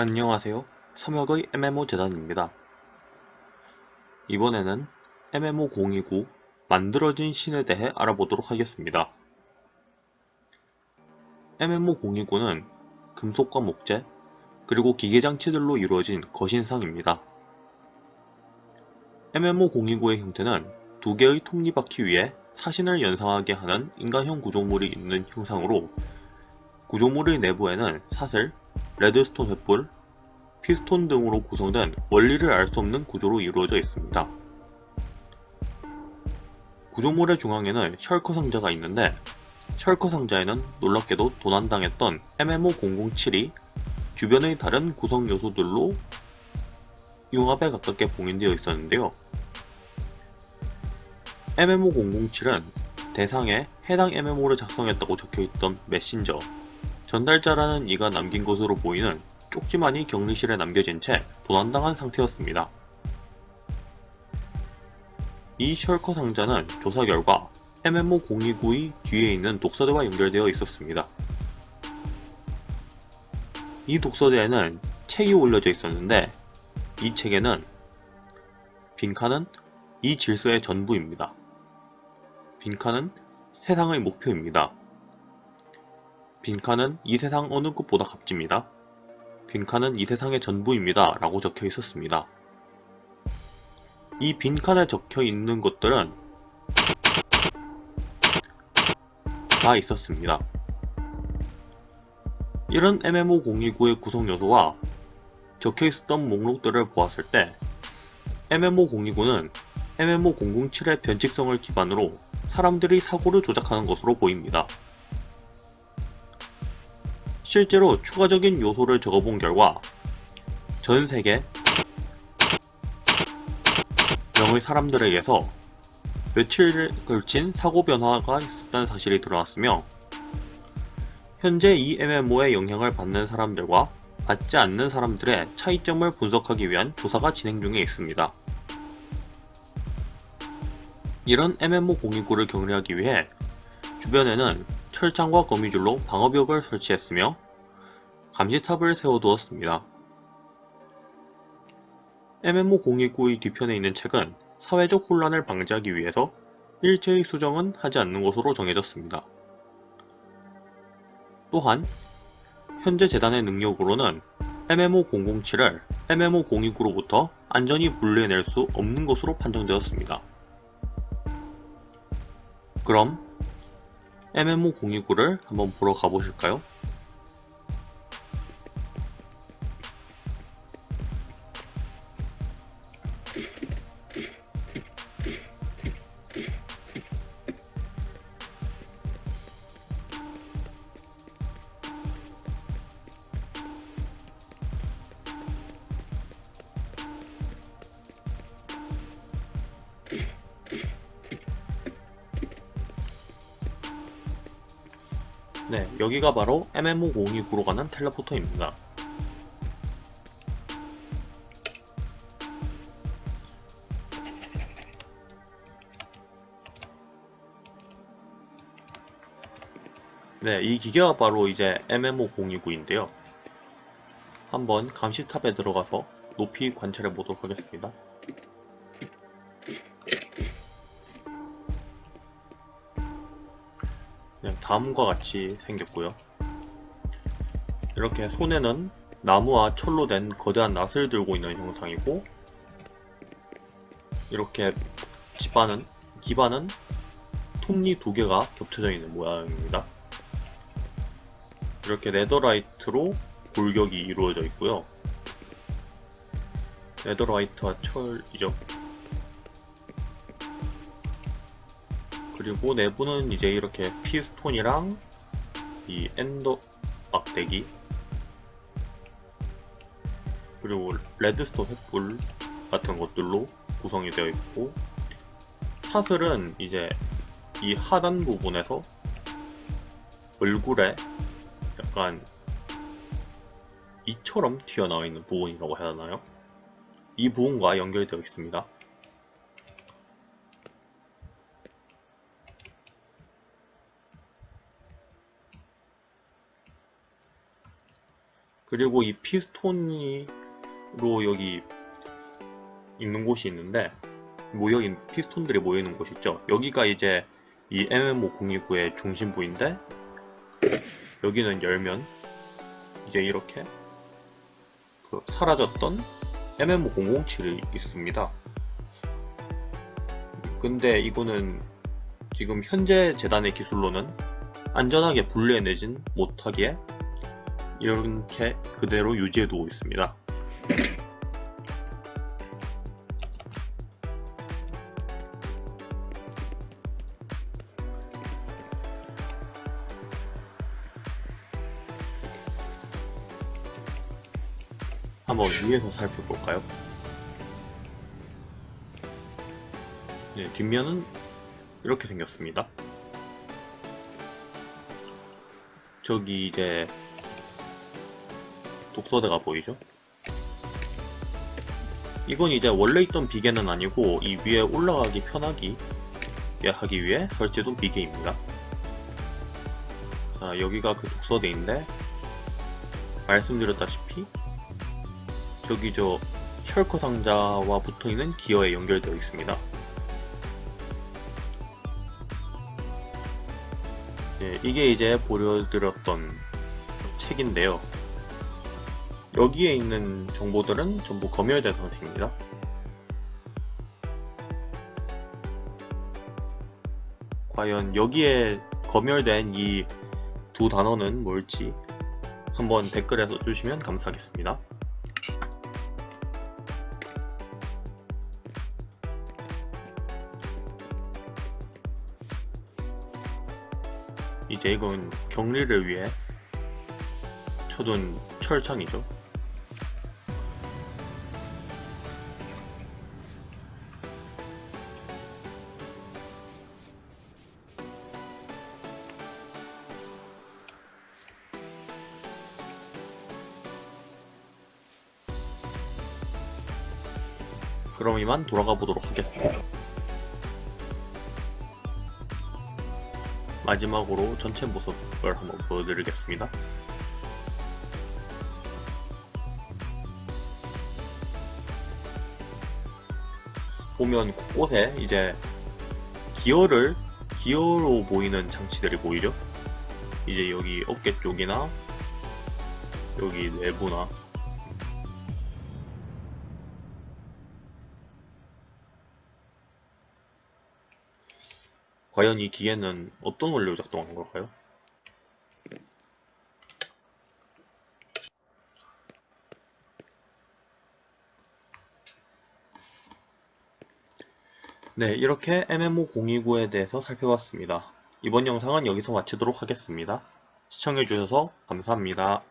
안녕하세요. 삼역의 MMO 재단입니다. 이번에는 MMO029 만들어진 신에 대해 알아보도록 하겠습니다. MMO029는 금속과 목재, 그리고 기계장치들로 이루어진 거신상입니다. MMO029의 형태는 두 개의 톱니바퀴 위에 사신을 연상하게 하는 인간형 구조물이 있는 형상으로 구조물의 내부에는 사슬, 레드스톤 횃불, 피스톤 등으로 구성된 원리를 알 수 없는 구조로 이루어져 있습니다. 구조물의 중앙에는 셜커 상자가 있는데 셜커 상자에는 놀랍게도 도난당했던 MMO007이 주변의 다른 구성 요소들로 융합에 가깝게 봉인되어 있었는데요. MMO007은 대상에 해당 MMO를 작성했다고 적혀있던 메신저, 전달자라는 이가 남긴 것으로 보이는 쪽지만이 격리실에 남겨진 채 도난당한 상태였습니다. 이 셜커 상자는 조사 결과 MMO029의 뒤에 있는 독서대와 연결되어 있었습니다. 이 독서대에는 책이 올려져 있었는데 이 책에는 빈칸은 이 질서의 전부입니다. 빈칸은 세상의 목표입니다. 빈칸은 이 세상 어느 것보다 값집니다. 빈칸은 이 세상의 전부입니다. 라고 적혀 있었습니다. 이 빈칸에 적혀 있는 것들은 다 있었습니다. 이런 MMO029의 구성 요소와 적혀 있었던 목록들을 보았을 때 MMO029는 MMO007의 변칙성을 기반으로 사람들이 사고를 조작하는 것으로 보입니다. 실제로 추가적인 요소를 적어본 결과 전 세계 명의 사람들에게서 며칠에 걸친 사고 변화가 있었다는 사실이 드러났으며 현재 이 MMO의 영향을 받는 사람들과 받지 않는 사람들의 차이점을 분석하기 위한 조사가 진행 중에 있습니다. 이런 MMO029를 격리하기 위해 주변에는 철창과 거미줄로 방어벽을 설치했으며 감시탑을 세워두었습니다. MMO029의 뒤편에 있는 책은 사회적 혼란을 방지하기 위해서 일체의 수정은 하지 않는 것으로 정해졌습니다. 또한 현재 재단의 능력으로는 MMO007을 MMO029로부터 안전히 분리해낼 수 없는 것으로 판정되었습니다. 그럼 MMO029를 한번 보러 가보실까요? 네, 여기가 바로 MMO029로 가는 텔레포터입니다. 네, 이 기계가 바로 이제 MMO029인데요. 한번 감시탑에 들어가서 높이 관찰해 보도록 하겠습니다. 그냥 다음과 같이 생겼고요. 이렇게 손에는 나무와 철로 된 거대한 낫을 들고 있는 형상이고 이렇게 집안은 기반은 톱니 두 개가 겹쳐져 있는 모양입니다. 이렇게 네더라이트로 골격이 이루어져 있고요. 네더라이트와 철이죠. 그리고 내부는 이제 이렇게 피스톤이랑 이 엔더 막대기 그리고 레드스톤 횃불 같은 것들로 구성이 되어 있고 사슬은 이제 이 하단 부분에서 얼굴에 약간 이처럼 튀어나와 있는 부분이라고 해야 하나요? 이 부분과 연결되어 있습니다. 그리고 이 피스톤으로 여기 있는 곳이 있는데 모여 있는 피스톤들이 모여 있는 곳 있죠. 여기가 이제 이 MMO029의 중심부인데 여기는 열면 이제 이렇게 그 사라졌던 MMO007이 있습니다. 근데 이거는 지금 현재 재단의 기술로는 안전하게 분리해내진 못하기에 이렇게 그대로 유지해 두고 있습니다. 한번 위에서 살펴볼까요? 네, 뒷면은 이렇게 생겼습니다. 저기 이제 독서대가 보이죠? 이건 이제 원래 있던 비계는 아니고 이 위에 올라가기 편하기 하기 위해 설치해둔 비계입니다. 자, 여기가 그 독서대인데 말씀드렸다시피 저기 저 셜커 상자와 붙어있는 기어에 연결되어 있습니다. 네, 이게 이제 보여드렸던 책인데요. 여기에 있는 정보들은 전부 검열된 상태입니다. 과연 여기에 검열된 이 두 단어는 뭘지 한번 댓글에 써주시면 감사하겠습니다. 이제 이건 격리를 위해 쳐둔 철창이죠. 그럼 이만 돌아가 보도록 하겠습니다. 마지막으로 전체 모습을 한번 보여드리겠습니다. 보면 곳곳에 이제 기어를 기어로 보이는 장치들이 보이죠? 이제 여기 어깨 쪽이나 여기 내부나 과연 이 기계는 어떤 원리로 작동하는 걸까요? 네, 이렇게 MMO029에 대해서 살펴봤습니다. 이번 영상은 여기서 마치도록 하겠습니다. 시청해주셔서 감사합니다.